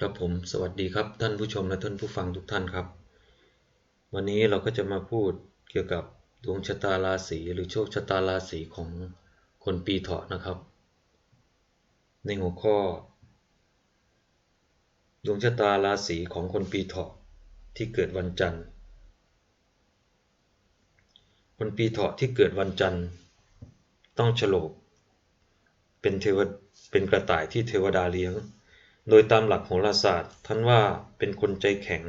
ครับผมสวัสดีครับท่านผู้ชมและท่านผู้ฟังทุกท่านครับ วันนี้เราก็จะมาพูดเกี่ยวกับดวงชะตาราศีหรือโชคชะตาราศีของคนปีเถาะนะครับ ในหัวข้อ ดวงชะตาราศีของคนปีเถาะที่เกิดวันจันทร์ คนปีเถาะที่เกิดวันจันทร์ ต้องฉลกเป็นเทวเป็นกระต่ายที่เทวดาเลี้ยง โดยตามหลักโหราศาสตร์ ท่านว่าเป็นคนใจแข็ง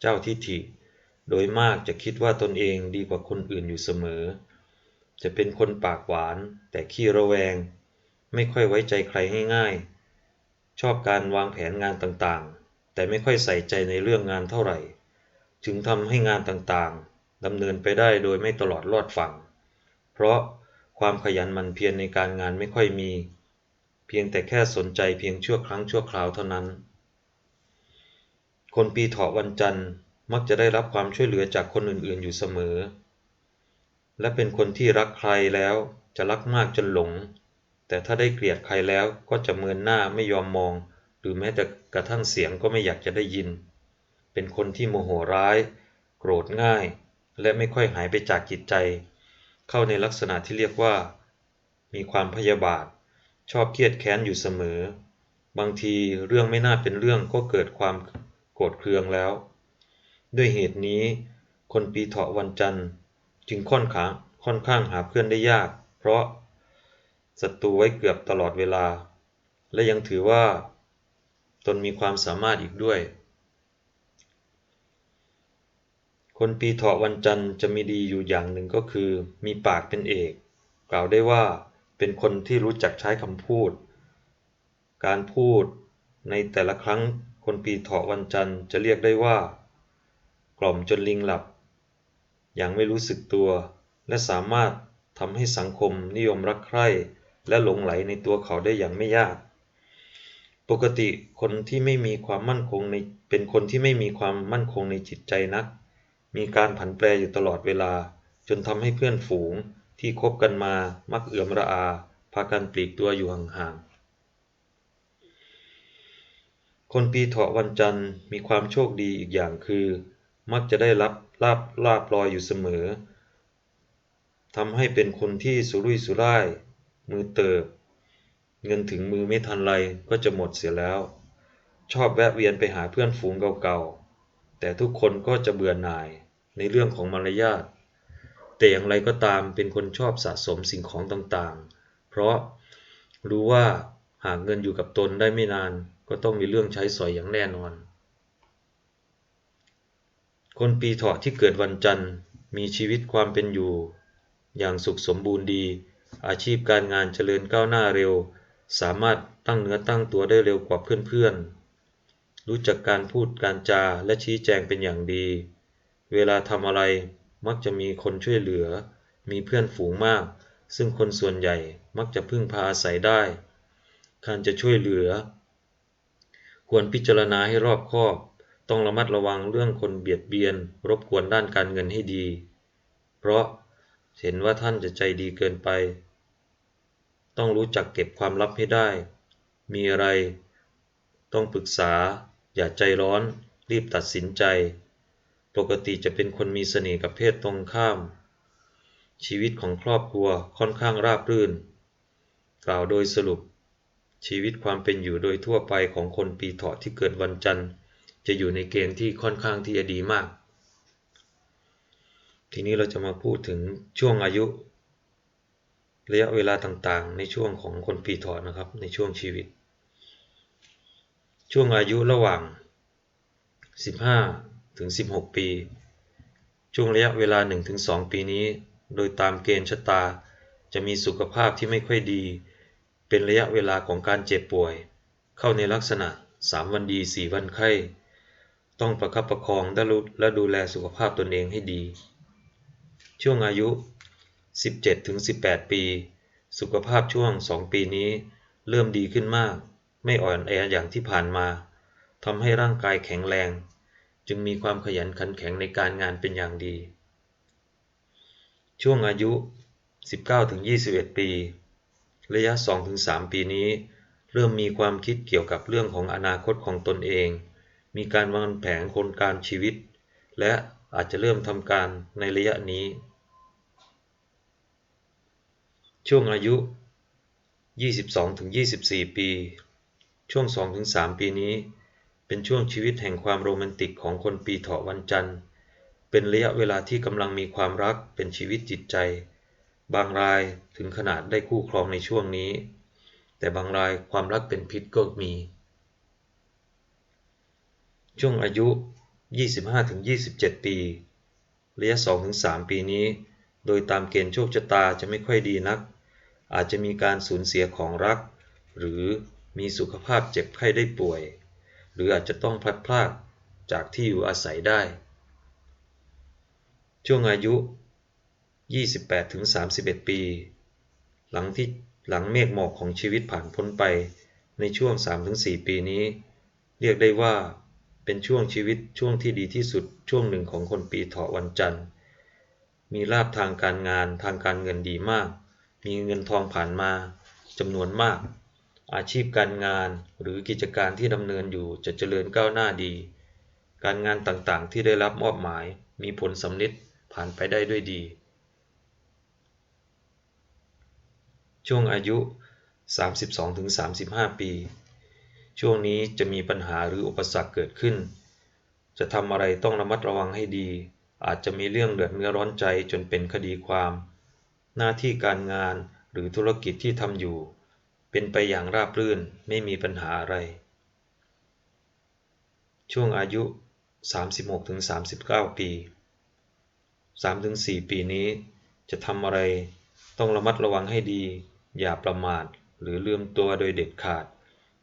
เจ้าทิฐิ โดยมากจะคิดว่าตนเองดีกว่าคนอื่นอยู่เสมอ จะเป็นคนปากหวานแต่ขี้ระแวง ไม่ค่อยไว้ใจใครง่ายๆ ชอบการวางแผนงานต่างๆ แต่ไม่ค่อยใส่ใจในเรื่องงานเท่าไหร่ จึงทำให้งานต่างๆดำเนินไปได้โดยไม่ตลอดรอดฝั่ง เพราะความขยันหมั่นเพียรในการงานไม่ค่อยมี เพียงแต่แค่สนใจเพียงชั่วครั้งชั่วคราวเท่านั้น คนปีเถาะวันจันทร์มักจะได้รับความช่วยเหลือจากคนอื่นๆ อยู่เสมอ และเป็นคนที่รักใครแล้วจะรักมากจนหลง แต่ถ้าได้เกลียดใครแล้วก็จะเมินหน้าไม่ยอมมอง หรือแม้แต่กระทั่งเสียงก็ไม่อยากจะได้ยิน เป็นคนที่โมโหร้าย โกรธง่าย และไม่ค่อยหายไปจากจิตใจ เข้าในลักษณะที่เรียกว่า มีความพยาบาท ชอบเครียดแค้นอยู่เสมอ บางทีเรื่องไม่น่าเป็นเรื่องก็เกิดความโกรธเคืองแล้ว ด้วยเหตุนี้ คนปีเถาะวันจันทร์จึงค่อนข้างค่อนข้างหาเพื่อนได้ยาก เพราะศัตรูไว้เกือบตลอดเวลา และยังถือว่า ตนมีความสามารถอีกด้วย คนปีเถาะวันจันทร์จะมีดีอยู่อย่างหนึ่งก็คือ มีปากเป็นเอก กล่าวได้ว่า เป็นคนที่รู้จักใช้คำพูด การพูดในแต่ละครั้งคนปีเถาะวันจันทร์จะเรียกได้ว่า กล่อมจนลิงหลับ อย่างไม่รู้สึกตัว และสามารถทำให้สังคมนิยมรักใคร่และหลงไหลในตัวเขาได้อย่างไม่ยาก ปกติคนที่ไม่มีความมั่นคงในเป็นคนที่ไม่มีความมั่นคงในจิตใจนัก มีการผันแปรอยู่ตลอดเวลา จนทำให้เพื่อนฝูง ที่คบกันมามักเอื่อมระอา พากันปลีกตัวอยู่ห่างๆ คนปีเถาะวันจันทร์มีความโชคดีอีกอย่างคือ มักจะได้รับลาบลาบลอยอยู่เสมอทำให้เป็นคนที่สุรุ่ยสุร่าย มือเติบ เงินถึงมือไม่ทันไรก็จะหมดเสียแล้ว ชอบแวะเวียนไปหาเพื่อนฝูงเก่าๆ แต่ทุกคนก็จะเบื่อหน่ายในเรื่องของมารยาท แต่อย่างไรก็ตามเป็นคนชอบสะสมสิ่งของต่างๆ เพราะรู้ว่าหากเงินอยู่กับตนได้ไม่นาน ก็ต้องมีเรื่องใช้สอยอย่างแน่นอน คนปีเถาะที่เกิดวันจันทร์มีชีวิตความเป็นอยู่ อย่างสุขสมบูรณ์ดี อาชีพการงานเจริญก้าวหน้าเร็ว สามารถตั้งเนื้อตั้งตัวได้เร็วกว่าเพื่อนๆ รู้จักการพูดการจาและชี้แจงเป็นอย่างดี เวลาทำอะไร มักจะมีคนช่วยเหลือ มีเพื่อนฝูงมาก ซึ่งคนส่วนใหญ่มักจะพึ่งพาอาศัยได้ การจะช่วยเหลือ ควรพิจารณาให้รอบคอบ ต้องระมัดระวังเรื่องคนเบียดเบียน รบกวนด้านการเงินให้ดี เพราะเห็นว่าท่านจะใจดีเกินไป ต้องรู้จักเก็บความลับให้ได้ มีอะไร ต้องปรึกษา อย่าใจร้อน รีบตัดสินใจ ปกติจะเป็นคนมีเสน่ห์กับเพศตรงข้าม ชีวิตของครอบครัวค่อนข้างราบรื่น กล่าวโดยสรุป ชีวิตความเป็นอยู่โดยทั่วไปของคนปีเถาะที่เกิดวันจันทร์ จะอยู่ในเกณฑ์ที่ค่อนข้างที่จะดีมาก ทีนี้เราจะมาพูดถึงช่วงอายุ ระยะเวลาต่างๆ ในช่วงของคนปีเถาะนะครับ ในช่วงชีวิต ช่วงอายุระหว่าง 15 ถึง 16 ปี ช่วงระยะเวลา 1-2 ปีนี้ โดยตามเกณฑ์ชะตา จะมีสุขภาพที่ไม่ค่อยดี เป็นระยะเวลาของการเจ็บป่วย เข้าในลักษณะ 3 วันดี 4 วันไข้ ต้องประคับประคองและดูแลสุขภาพตนเองให้ดี ช่วงอายุ 17-18 ปี สุขภาพช่วง 2 ปีนี้ เริ่มดีขึ้นมาก ไม่อ่อนแออย่างที่ผ่านมาทำให้ร่างกายแข็งแรง จึงมีความขยันขันแข็งในการงานเป็นอย่างดี ช่วงอายุ 19-21 ปี ระยะ 2-3 ปีนี้ เริ่มมีความคิดเกี่ยวกับเรื่องของอนาคตของตนเอง มีการวางแผนโครงการชีวิต และอาจจะเริ่มทำการในระยะนี้ ช่วงอายุ 22-24 ปี ช่วง 2-3 ปีนี้ เป็นช่วงชีวิตแห่งความโรแมนติกของคนปีเถาะวันจันทร์ เป็นระยะเวลาที่กำลังมีความรักเป็นชีวิตจิตใจ บางรายถึงขนาดได้คู่ครองในช่วงนี้ แต่บางรายความรักเป็นพิษก็มี ช่วงอายุ 25-27 ปี ระยะ 2-3 ปีนี้ โดยตามเกณฑ์โชคชะตาจะไม่ค่อยดีนัก อาจจะมีการสูญเสียของรัก หรือมีสุขภาพเจ็บไข้ได้ป่วย หรืออาจจะต้องพลัดพรากจากที่อยู่อาศัยได้ ช่วงอายุ 28-31 ปี หลังที่หลังเมฆหมอกของชีวิตผ่านพ้นไปในช่วง 3-4 ปีนี้ เรียกได้ว่าเป็นช่วงชีวิตช่วงที่ดีที่สุดช่วงหนึ่งของคนปีเถาะวันจันทร์ มีลาภทางการงานทางการเงินดีมาก มีเงินทองผ่านมาจำนวนมาก อาชีพการงานหรือกิจการที่ดำเนินอยู่จะเจริญก้าวหน้าดี การงานต่างๆที่ได้รับมอบหมายมีผลสำเร็จผ่านไปได้ด้วยดี ช่วงอายุ 32-35 ปี ช่วงนี้จะมีปัญหาหรืออุปสรรคเกิดขึ้น จะทำอะไรต้องระมัดระวังให้ดี อาจจะมีเรื่องเดือดเนื้อร้อนใจจนเป็นคดีความ หน้าที่การงานหรือธุรกิจที่ทำอยู่ เป็นไปอย่างราบรื่นไม่มีปัญหาอะไร ช่วงอายุ 36-39 ปี 3-4 ปีนี้จะทำอะไรต้องระมัดระวังให้ดี อย่าประมาทหรือลืมตัวโดยเด็ดขาด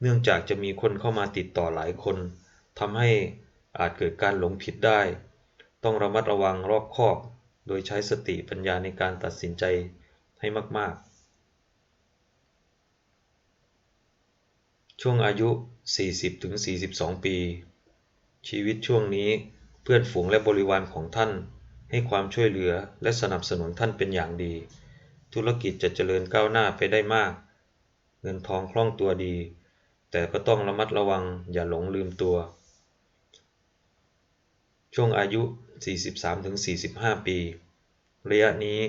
เนื่องจากจะมีคนเข้ามาติดต่อหลายคนทำให้อาจเกิดการหลงผิดได้ ต้องระมัดระวังรอบคอบ โดยใช้สติปัญญาในการตัดสินใจให้มาก ๆ ช่วงอายุ 40-42 ปี ชีวิตช่วงนี้เพื่อนฝูงและบริวารของท่าน ให้ความช่วยเหลือและสนับสนุนท่านเป็นอย่างดี ธุรกิจจะเจริญก้าวหน้าไปได้มาก เงินทองคล่องตัวดี แต่ก็ต้องระมัดระวังอย่าหลงลืมตัว ช่วงอายุ 43-45 ปี ระยะนี้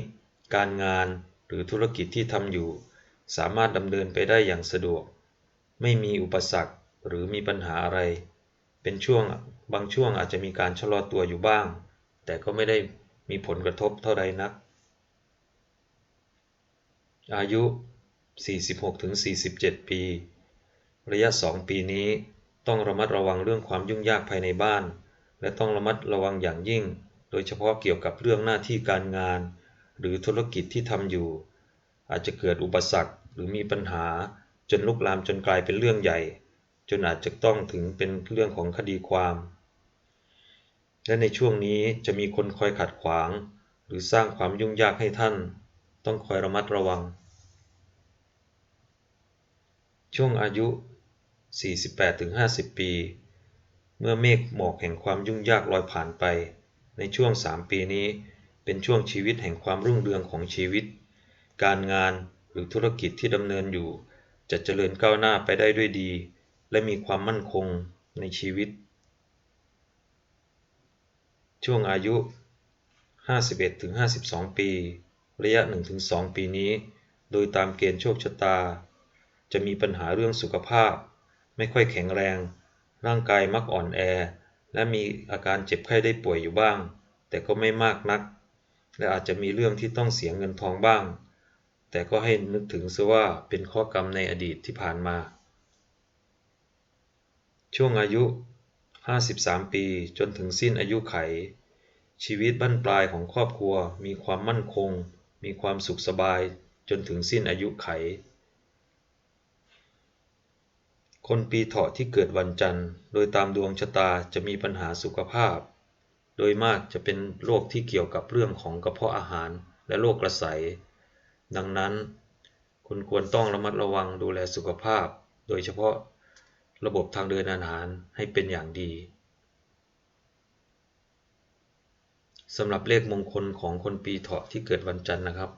การงานหรือธุรกิจที่ทำอยู่ สามารถดำเนินไปได้อย่างสะดวก ไม่มีอุปสรรคหรือมีปัญหาอะไร เป็นช่วงบางช่วงอาจจะมีการชะลอตัวอยู่บ้าง แต่ก็ไม่ได้มีผลกระทบเท่าใดนัก อายุ 46-47 ปี ระยะ 2 ปีนี้ต้องระมัดระวังเรื่องความยุ่งยากภายในบ้าน และต้องระมัดระวังอย่างยิ่ง โดยเฉพาะเกี่ยวกับเรื่องหน้าที่การงาน หรือธุรกิจที่ทำอยู่ อาจจะเกิดอุปสรรคหรือมีปัญหา จนลุกลามจนกลายเป็นเรื่องใหญ่ จนอาจจะต้องถึงเป็นเรื่องของคดีความ และในช่วงนี้จะมีคนคอยขัดขวาง หรือสร้างความยุ่งยากให้ท่าน ต้องคอยระมัดระวัง ช่วงอายุ 48-50 ปี เมื่อเมฆหมอกแห่งความยุ่งยากลอยผ่านไป ในช่วง 3 ปีนี้เป็นช่วงชีวิตแห่งความรุ่งเรืองของชีวิต การงานหรือธุรกิจที่ดำเนินอยู่ จะเจริญก้าวหน้าไปได้ด้วยดี และมีความมั่นคงในชีวิต ช่วงอายุ 51-52 ปี ระยะ 1-2 ปีนี้ โดยตามเกณฑ์โชคชะตา จะมีปัญหาเรื่องสุขภาพ ไม่ค่อยแข็งแรง ร่างกายมักอ่อนแอ และมีอาการเจ็บไข้ได้ป่วยอยู่บ้าง แต่ก็ไม่มากนัก และอาจจะมีเรื่องที่ต้องเสียเงินทองบ้าง แต่ก็ให้นึกถึงซะว่าเป็นข้อกรรมในอดีตที่ผ่านมา ช่วงอายุ 53 ปีจนถึงสิ้นอายุไข ชีวิตบั้นปลายของครอบครัวมีความมั่นคง มีความสุขสบายจนถึงสิ้นอายุไข คนปีเถาะที่เกิดวันจันทร์ โดยตามดวงชะตาจะมีปัญหาสุขภาพ โดยมากจะเป็นโรคที่เกี่ยวกับเรื่องของกระเพาะอาหารและโรคกระใส ดังนั้น คุณควรต้องระมัดระวังดูแลสุขภาพ โดยเฉพาะระบบทางเดินอาหารให้เป็นอย่างดีสำหรับเลขมงคลของคนปีเถาะที่เกิดวันจันทร์นะครับ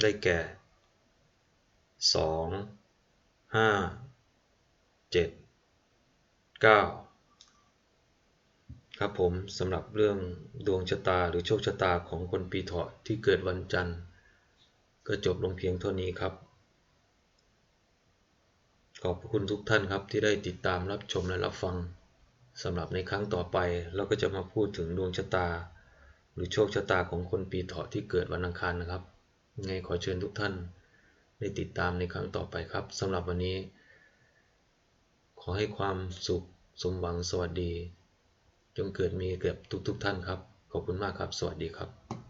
ได้แก่ 2 5เจ็ดเก้าครับผมสำหรับเรื่องดวงชะตาหรือโชคชะตาของคนปีเถาะที่เกิดวันจันทร์ ก็จบลงเพียงเท่านี้ครับ ขอบคุณทุกท่านครับที่ได้ติดตามรับชมและรับฟังสำหรับในครั้งต่อไปเราก็จะมาพูดถึงดวงชะตา หรือโชคชะตาของคนปีเถาะที่เกิดวันอังคารนะครับไงขอเชิญทุกท่านได้ติดตามในครั้งต่อไปครับสำหรับวันนี้ ขอให้ความสุขสมหวังสวัสดี จงเกิดมีเกือบทุกๆทท่านครับ ขอบคุณมากครับ สวัสดีครับ